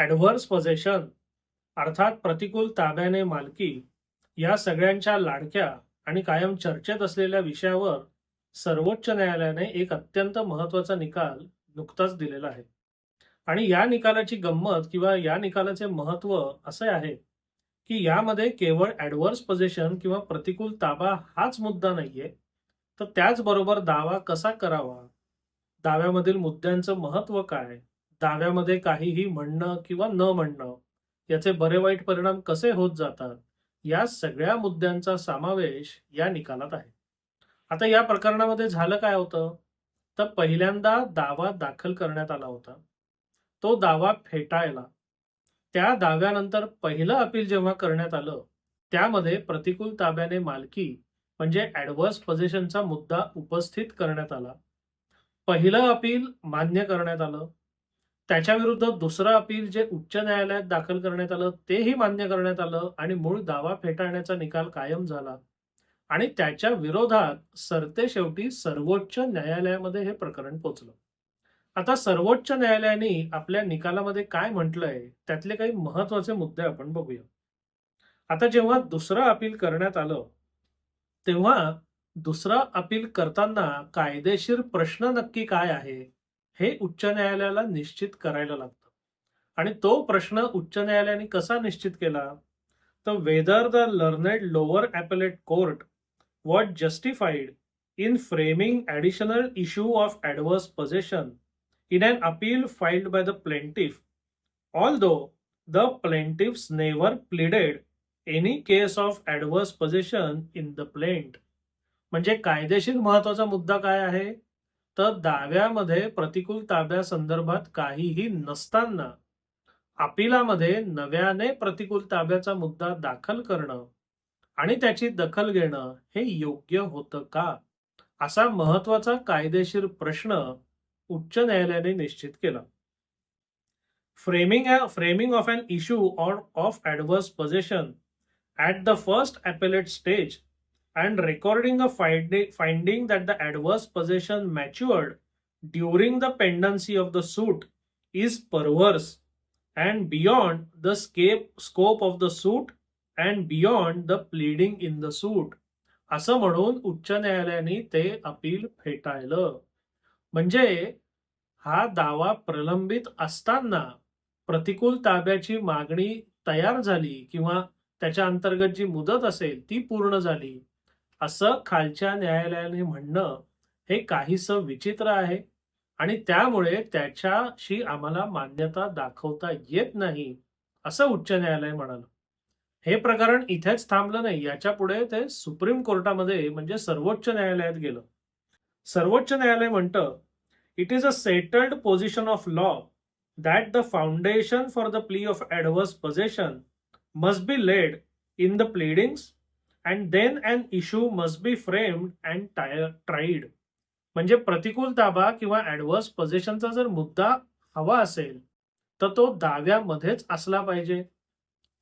Adverse पोझेशन अर्थात प्रतिकूल ताब्याने मालकी या सगळ्यांच्या लाडक्या आणि कायम चर्चेत असलेल्या विषयावर सर्वोच्च न्यायालयाने एक अत्यंत महत्त्वाचा निकाल नुकताच दिलेला आहे. आणि या निकालाची गंमत किंवा या निकालाचे महत्त्व असे आहे की यामध्ये केवळ ॲडव्हर्स पोझिशन किंवा प्रतिकूल ताबा हाच मुद्दा नाहीये तर त्याचबरोबर दावा कसा करावा? दाव्यामधील मुद्द्यांचं महत्त्व काय? दाव्यामध्ये काहीही म्हणणं किंवा न म्हणणं याचे बरे वाईट परिणाम कसे होत जातात या सगळ्या मुद्द्यांचा समावेश या निकालात आहे. आता या प्रकरणामध्ये झालं काय होतं? तर पहिल्यांदा दावा दाखल करण्यात आला होता. तो दावा फेटाळला. त्या दाव्यानंतर पहिलं अपील जेव्हा करण्यात आलं त्यामध्ये प्रतिकूल ताब्याने मालकी म्हणजे ऍडव्हर्स पोझिशनचा मुद्दा उपस्थित करण्यात आला. पहिलं अपील मान्य करण्यात आलं. त्याच्या विरुद्ध दुसरं अपील जे उच्च न्यायालयात दाखल करण्यात आलं तेही मान्य करण्यात आलं आणि मूळ दावा फेटाळण्याचा निकाल कायम झाला. आणि त्याच्या विरोधात सरते शेवटी सर्वोच्च न्यायालयामध्ये हे प्रकरण पोचलं. आता सर्वोच्च न्यायालयाने आपल्या निकालामध्ये काय म्हटलंय त्यातले काही महत्त्वाचे मुद्दे आपण बघूया. आता जेव्हा दुसरं अपील करण्यात आलं तेव्हा दुसरं अपील करताना कायदेशीर प्रश्न नक्की काय आहे? हे उच्च न्यायालयाला निश्चित करायला लागतं. आणि तो प्रश्न उच्च न्यायालयाने कसा निश्चित केला? तर whether the learned lower appellate court what justified in framing additional issue of adverse possession an appeal filed by the plaintiff although the plaintiffs never pleaded any case of adverse possession in the plaint म्हणजे कायदेशीर महत्त्वाचा मुद्दा काय आहे? तर दाव्यामध्ये प्रतिकूल ताब्यासंदर्भात काहीही नसताना अपिलामध्ये नव्याने प्रतिकूल ताब्याचा मुद्दा दाखल करणं आणि त्याची दखल घेणं हे योग्य होतं का? असा महत्त्वाचा कायदेशीर प्रश्न उच्च न्यायालयाने निश्चित केला. Framing framing of an issue or of adverse possession at the first appellate stage and recording finding, finding that the adverse possession matured during the pendency of the suit is perverse and beyond the scape scope of the suit and beyond the pleading in the suit असं म्हणून उच्च न्यायालयाने ते appeal फेटाळलं. म्हणजे हा दावा प्रलंबित असताना प्रतिकूल ताब्याची मागणी तयार झाली किंवा त्याच्या अंतर्गत जी मुदत असेल ती पूर्ण झाली. असं खालच्या न्यायालयाने म्हणणं हे काहीसं विचित्र आहे. आणि त्यामुळे त्याच्याशी आम्हाला मान्यता दाखवता येत नाही असं उच्च न्यायालय म्हणालं. हे प्रकरण इथेच थांबलं नाही याच्यापुढे ते सुप्रीम कोर्टामध्ये म्हणजे सर्वोच्च न्यायालयात गेलं. सर्वोच्च न्यायालय म्हणतं it is a settled position of law that the foundation for the plea of adverse possession must be laid in the pleadings and then and issue must be framed and tried म्हणजे प्रतिकूल ताबा किंवा adverse पोझिशनचा जर मुद्दा हवा असेल तर तो दाव्यामध्येच असला पाहिजे.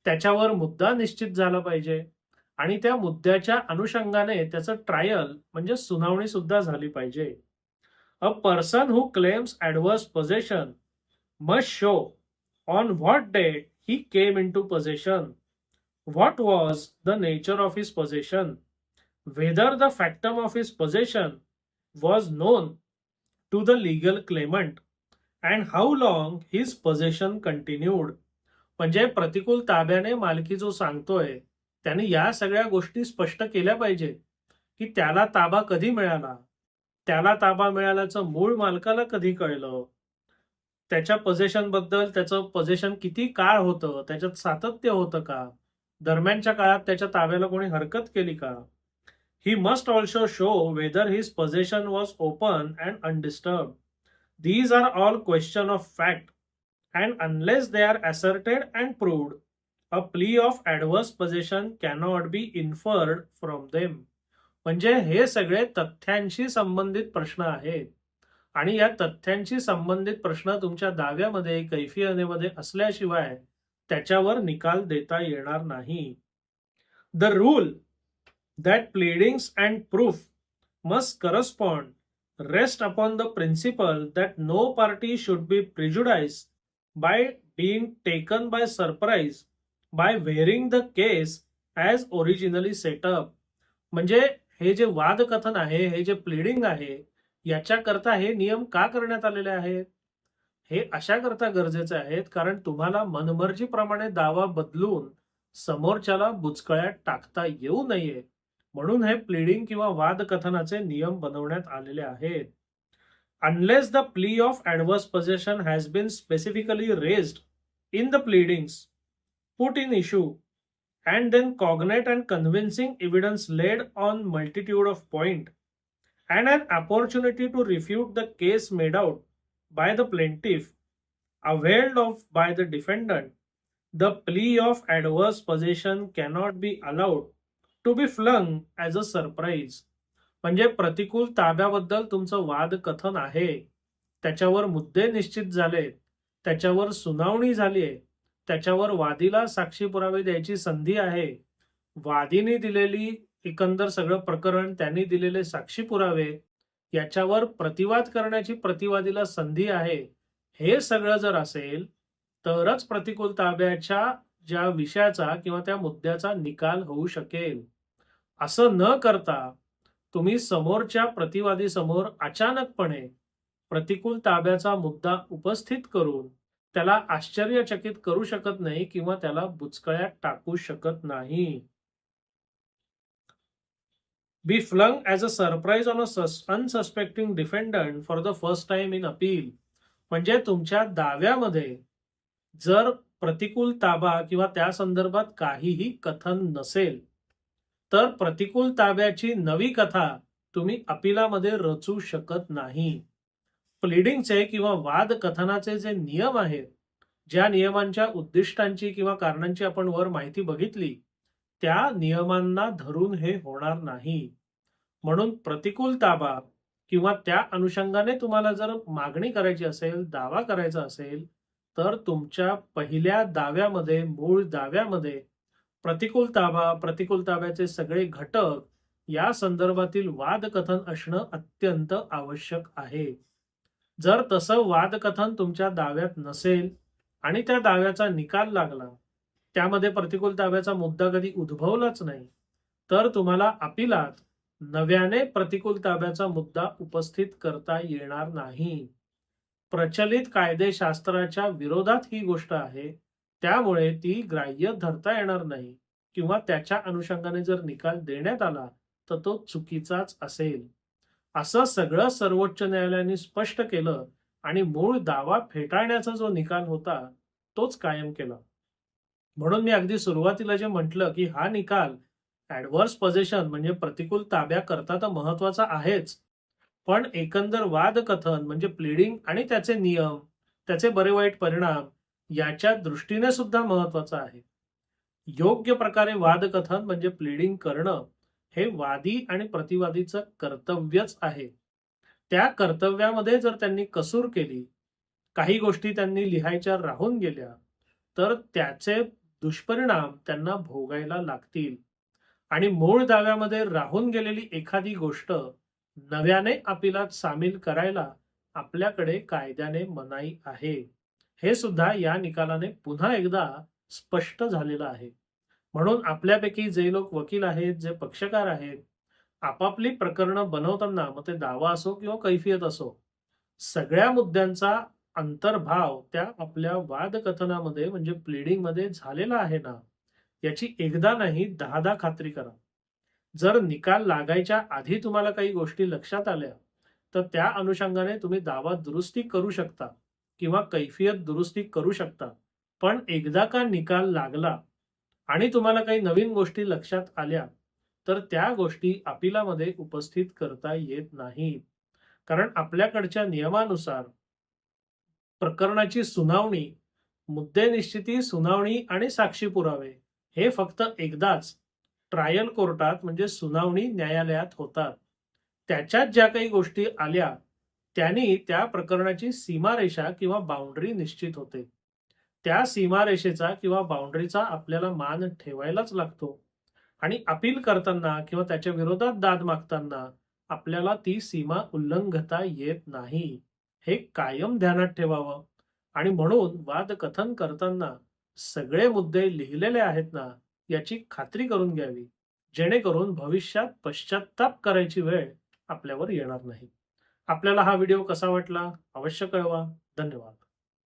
त्याच्यावर मुद्दा निश्चित झाला पाहिजे. आणि त्या मुद्द्याच्या अनुषंगाने त्याचं ट्रायल म्हणजे सुनावणी सुद्धा झाली पाहिजे. A person who claims adverse possession must show on what date he came into possession what was the nature of his possession? Whether the factum of his possession was known to the legal claimant and how long his possession continued म्हणजे प्रतिकूल ताब्याने मालकी जो सांगतोय त्याने या सगळ्या गोष्टी स्पष्ट केल्या पाहिजे की त्याला ताबा कधी मिळाला? त्याला ताबा मिळाल्याचं मूळ मालकाला कधी कळलं? त्याच्या पोझिशनबद्दल त्याचं पोझिशन किती काळ होतं? त्याच्यात सातत्य होतं का? दरम्यानच्या काळात त्याच्या ताब्याला कोणी हरकत केली का? He must also show whether his possession was open and undisturbed these are all question of fact and unless they are asserted and proved a plea of adverse possession cannot be inferred from them म्हणजे हे सगळे तथ्यांशी संबंधित प्रश्न आहेत. आणि या तथ्यांशी संबंधित प्रश्न तुमच्या दाव्यामध्ये कैफियनेमध्ये असल्याशिवाय त्याच्यावर निकाल देता येणार नाही. The rule that pleadings and proof must correspond rest upon the principle that no party should be prejudiced by being taken by surprise by varying the case as originally set up म्हणजे हे जे वादकथन आहे हे जे प्लेडिंग आहे याच्याकरता हे नियम का करण्यात आलेले आहेत? हे अशा करता गरजेचे आहेत कारण तुम्हाला मनमर्जीप्रमाणे दावा बदलून समोरच्याला बुचकळ्यात टाकता येऊ नये. म्हणून हे प्लिडिंग किंवा वादकथनाचे नियम बनवण्यात आलेले आहेत. Unless the plea of adverse possession has been specifically raised in the pleadings put in issue and then cognate and convincing evidence laid on multitude of point and an opportunity to refute the case made out by the plaintiff availed of by the defendant the plea of adverse possession cannot be allowed to be flung as a surprise. म्हणजे प्रतिकूल ताब्याबद्दल तुमचं वाद कथन आहे. त्याच्यावर मुद्दे निश्चित झालेत. त्याच्यावर सुनावणी झाली आहे. त्याच्यावर वादीला साक्षी पुरावे द्यायची संधी आहे. वादीने दिलेली एकंदर सगळं प्रकरण त्यांनी दिलेले साक्षी पुरावे याच्यावर प्रतिवाद करण्याची प्रतिवादीला संधी आहे हे सगळं जर असेल तरच प्रतिकूल ताब्याच्या ज्या विषयाचा किंवा त्या मुद्द्याचा निकाल होऊ शकेल. असं न करता तुम्ही समोरच्या प्रतिवादी समोर अचानकपणे प्रतिकूल ताब्याचा मुद्दा उपस्थित करून त्याला आश्चर्यचकित करू शकत नाही किंवा त्याला बुचकळ्यात टाकू शकत नाही. Be flung as a surprise on a unsuspecting defendant for the first time in appeal म्हणजे तुमच्या दाव्यामध्ये जर प्रतिकूल ताबा किंवा त्या संदर्भात काहीही कथन नसेल तर प्रतिकूल ताब्याची नवी कथा तुम्ही अपिलामध्ये रचू शकत नाही. प्लिडिंगचे किंवा वाद कथनाचे जे नियम आहेत ज्या नियमांच्या उद्दिष्टांची किंवा कारणांची आपण वर माहिती बघितली त्या नियमांना धरून हे होणार नाही. म्हणून प्रतिकूल ताबा किंवा त्या अनुषंगाने तुम्हाला जर मागणी करायची असेल दावा करायचा असेल तर तुमच्या पहिल्या दाव्यामध्ये मूळ दाव्यामध्ये प्रतिकूल ताबा प्रतिकूल ताब्याचे सगळे घटक या संदर्भातील वादकथन असणं अत्यंत आवश्यक आहे. जर तसं वादकथन तुमच्या दाव्यात नसेल आणि त्या दाव्याचा निकाल लागला त्यामध्ये प्रतिकूल दाव्याचा मुद्दा कधी उद्भवलाच नाही तर तुम्हाला अपिलात नव्याने प्रतिकूल ताब्याचा मुद्दा उपस्थित करता येणार नाही. प्रचलित कायदेशास्त्राच्या विरोधात ही गोष्ट आहे त्यामुळे ती ग्राह्य धरता येणार नाही किंवा त्याच्या अनुषंगाने जर निकाल देण्यात आला तर तो चुकीचाच असेल. असं सगळं सर्वोच्च न्यायालयाने स्पष्ट केलं आणि मूळ दावा फेटाळण्याचा जो निकाल होता तोच कायम केला. म्हणून मी अगदी सुरुवातीला जे म्हटलं की हा निकाल ऍडव्हर्स पोझिशन म्हणजे प्रतिकूल ताब्या करता तर महत्त्वाचा आहेच. पण एकंदर वाद कथन म्हणजे प्लिडिंग आणि त्याचे नियम त्याचे बरे वाईट परिणाम याच्या दृष्टीने सुद्धा महत्वाचं आहे. योग्य प्रकारे वाद कथन म्हणजे प्लिडिंग करणं हे वादी आणि प्रतिवादीचं कर्तव्यच आहे. त्या कर्तव्यामध्ये जर त्यांनी कसूर केली काही गोष्टी त्यांनी लिहायच्या राहून गेल्या तर त्याचे दुष्परिणाम त्यांना भोगायला लागतील. आणि मूळ दाव्यामध्ये राहून गेलेली एखादी गोष्ट नव्याने अपिलात सामील करायला आपल्याकडे कायद्याने मनाई आहे. हे सुद्धा या निकालाने पुन्हा एकदा स्पष्ट झालेलं आहे. म्हणून आपल्यापैकी जे लोक वकील आहेत जे पक्षकार आहेत आपापली प्रकरणं बनवताना मग ते दावा असो किंवा कैफियत असो सगळ्या मुद्द्यांचा अंतर्भाव त्या आपल्या वादकथनामध्ये म्हणजे प्लिडिंगमध्ये झालेला आहे ना. याची एकदा नाही दहादा खात्री करा. जर निकाल लागायच्या आधी तुम्हाला काही गोष्टी लक्षात आल्या तर त्या अनुषंगाने तुम्ही दावा दुरुस्ती करू शकता किंवा कैफियत दुरुस्ती करू शकता. पण एकदा का निकाल लागला आणि तुम्हाला काही नवीन गोष्टी लक्षात आल्या तर त्या गोष्टी अपिलामध्ये उपस्थित करता येत नाहीत. कारण आपल्याकडच्या नियमानुसार प्रकरणाची सुनावणी मुद्दे निश्चिती सुनावणी आणि साक्षी पुरावे हे फक्त एकदाच ट्रायल कोर्टात म्हणजे सुनावणी न्यायालयात होतात. त्याच्यात ज्या काही गोष्टी आल्या त्यांनी त्या प्रकरणाची सीमारेषा किंवा बाउंड्री निश्चित होते. त्या सीमारेषेचा किंवा बाउंड्रीचा आपल्याला मान ठेवायलाच लागतो. आणि अपील करताना किंवा त्याच्या विरोधात दाद मागताना आपल्याला ती सीमा उल्लंघता येत नाही. हे कायम ध्यानात ठेवावं. आणि म्हणून वादकथन करताना सगळे मुद्दे लिहिलेले आहेत ना याची खात्री करून घ्यावी. जेणेकरून भविष्यात पश्चाताप करायची वेळ आपल्यावर येणार नाही. आपल्याला हा व्हिडिओ कसा वाटला? अवश्य कळवा. धन्यवाद.